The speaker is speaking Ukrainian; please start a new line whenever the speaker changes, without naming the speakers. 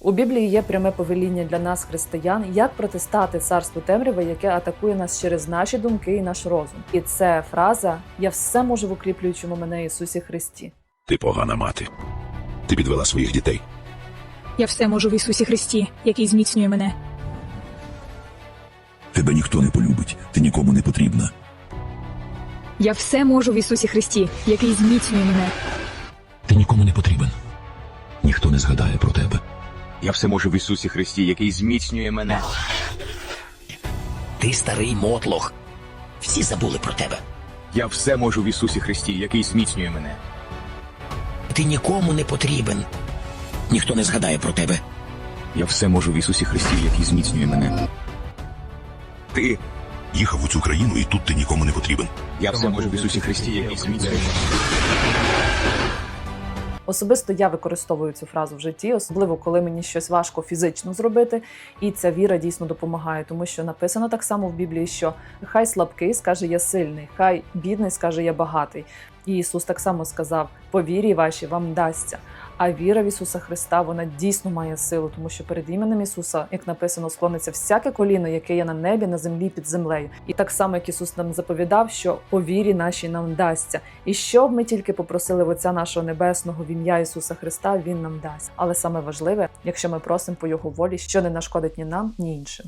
У Біблії є пряме повеління для нас, християн, як протистати царству темряви, яке атакує нас через наші думки і наш розум. І це фраза Я все можу в укріплюючому мене Ісусі Христі.
Ти погана мати. Ти підвела своїх дітей.
Я все можу в Ісусі Христі, який зміцнює мене.
Тебе ніхто не полюбить, ти нікому не потрібна.
Я все можу в Ісусі Христі, який зміцнює мене.
Ти нікому не потрібен. Ніхто не згадає про тебе.
Я все можу в Ісусі Христі, який зміцнює мене.
Ти старий мотлох. Всі забули про тебе.
Я все можу в Ісусі Христі, який зміцнює мене.
Ти нікому не потрібен. Ніхто не згадає про тебе.
Я все можу в Ісусі Христі, який зміцнює мене. Ти.
Їхав у цю країну, і тут ти нікому не потрібен.
Я все можу в Ісусі Христі, який зміцнює мене.
Особисто я використовую цю фразу в житті, особливо коли мені щось важко фізично зробити, і ця віра дійсно допомагає, тому що написано так само в Біблії, що хай слабкий скаже я сильний, хай бідний скаже я багатий. І Ісус так само сказав: по вірі вашій вам дасться. А віра в Ісуса Христа вона дійсно має силу, тому що перед іменем Ісуса, як написано, склониться всяке коліно, яке є на небі, на землі, під землею. І так само, як Ісус нам заповідав, що по вірі нашій нам дасться. І що б ми тільки попросили в Отця нашого Небесного в ім'я Ісуса Христа, Він нам дасть. Але саме важливе, якщо ми просимо по Його волі, що не нашкодить ні нам, ні іншим.